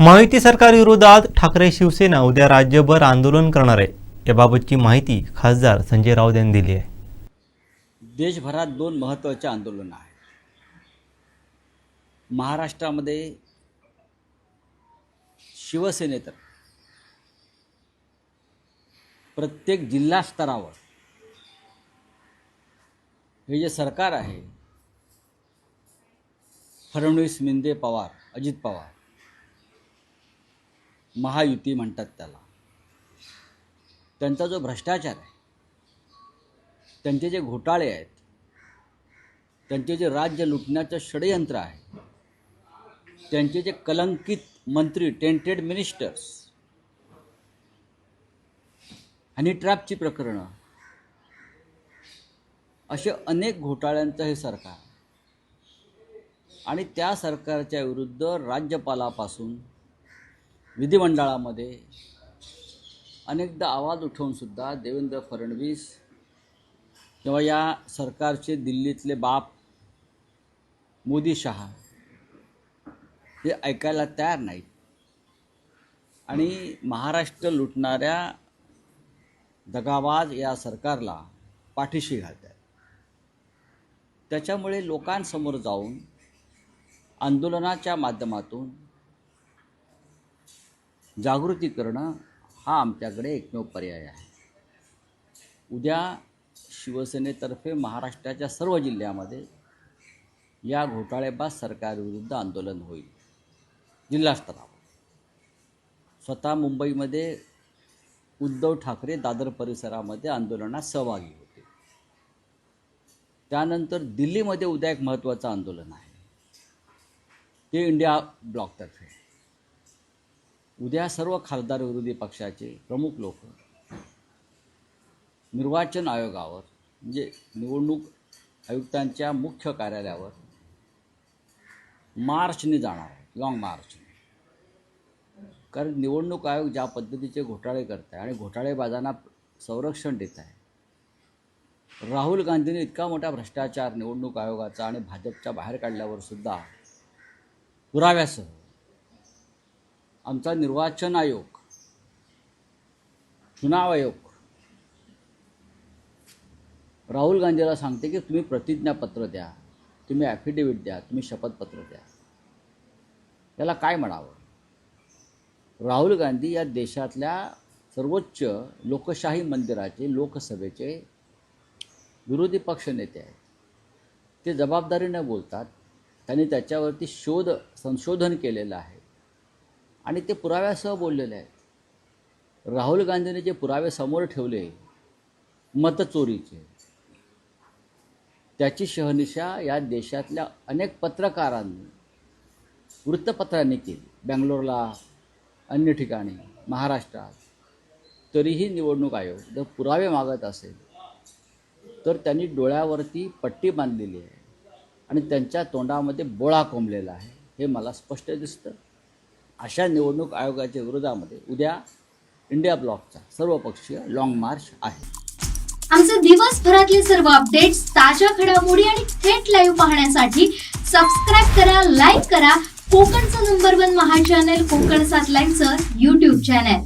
महायुती सरकार विरोधात ठाकरे शिवसेना उद्या राज्यभर आंदोलन करणार. आहे याबाबतची माहिती खासदार संजय राऊत यांनी दिली आहे. देशभरात दोन महत्त्वाचे आंदोलन आहेत. महाराष्ट्रामध्ये शिवसेनेतर प्रत्येक जिल्हा स्तरावर हे जे सरकार आहे फडणवीस मिंदे पवार अजित पवार महायुती म्हणतात त्याला. त्यांचा जो भ्रष्टाचार आहे त्यांचे जे घोटाळे आहेत त्यांचे जे राज्य लुटण्याचं षडयंत्र आहे त्यांचे जे कलंकित मंत्री टेंटेड मिनिस्टर्स हनी ट्रॅपची प्रकरणं असे अनेक घोटाळ्यांचं हे सरकार आणि त्या सरकारच्या विरुद्ध राज्यपालापासून विधिमंडळामध्ये अनेकदा आवाज उठवूनसुद्धा देवेंद्र फडणवीस किंवा या सरकारचे दिल्लीतले बाप मोदी शहा हे ऐकायला तयार नाहीत. आणि महाराष्ट्र लुटणाऱ्या दगाबाज या सरकारला पाठीशी घालतात त्याच्यामुळे लोकांसमोर जाऊन आंदोलनाच्या माध्यमातून जागृती करणं हा आमच्याकडे एकमेव पर्याय आहे. उद्या शिवसेनेतर्फे महाराष्ट्राच्या सर्व जिल्ह्यामध्ये या घोटाळेबाज सरकारविरुद्ध आंदोलन होईल. जिल्हास्तरावर स्वतः मुंबईमध्ये उद्धव ठाकरे दादर परिसरामध्ये आंदोलनात सहभागी होते. त्यानंतर दिल्लीमध्ये उद्या एक महत्त्वाचं आंदोलन आहे. ते इंडिया ब्लॉकतर्फे. उद्या सर्व खासदार विरोधी पक्षाचे प्रमुख लोक निर्वाचन आयोगावर म्हणजे निवडणूक आयुक्तांच्या मुख्य कार्यालयावर मार्चने जाणार लाँग मार्चने कारण निवडणूक आयोग ज्या पद्धतीचे घोटाळे करत आहे आणि घोटाळेबाजांना संरक्षण देत आहे. राहुल गांधींनी इतका मोठा भ्रष्टाचार निवडणूक आयोगाचा आणि भाजपच्या बाहेर काढल्यावर सुद्धा पुराव्यासह आमचा निर्वाचन आयोग चुनाव आयोग राहुल गांधीला सांगते की तुम्ही प्रतिज्ञापत्र द्या तुम्ही ॲफिडेविट द्या तुम्ही शपथपत्र द्या. याला काय म्हणावं? राहुल गांधी या देशातल्या सर्वोच्च लोकशाही मंदिराचे लोकसभेचे विरोधी पक्षनेते आहेत. ते जबाबदारीने बोलतात. त्यांनी त्याच्यावरती शोध संशोधन केलेलं आहे. आणि ते पुराव्यासह बोललेले आहेत. राहुल गांधीने जे पुरावे समोर ठेवले मतचोरीचे त्याची शहनिशा या देशातल्या अनेक पत्रकारांनी वृत्तपत्रांनी केली. बँगलोरला अन्य ठिकाणी महाराष्ट्रात. तरीही निवडणूक आयोग जर पुरावे मागत असेल तर त्यांनी डोळ्यावरती पट्टी बांधलेली आहे आणि त्यांच्या तोंडामध्ये बोळा कोंबलेला आहे हे मला स्पष्ट दिसतं. अशा निवडणूक आयोगाच्या विरोधामध्ये उद्या इंडिया ब्लॉकचा सर्वपक्षीय लॉंग मार्च आहे. आमचे दिवसभरातले सर्व अपडेट्स ताज्या घडामोडी आणि थेट लाईव्ह पाहण्यासाठी सबस्क्राईब करा लाईक करा. कोकणचं नंबर वन महा चॅनल कोकण सात लाईव्हचं युट्यूब चॅनल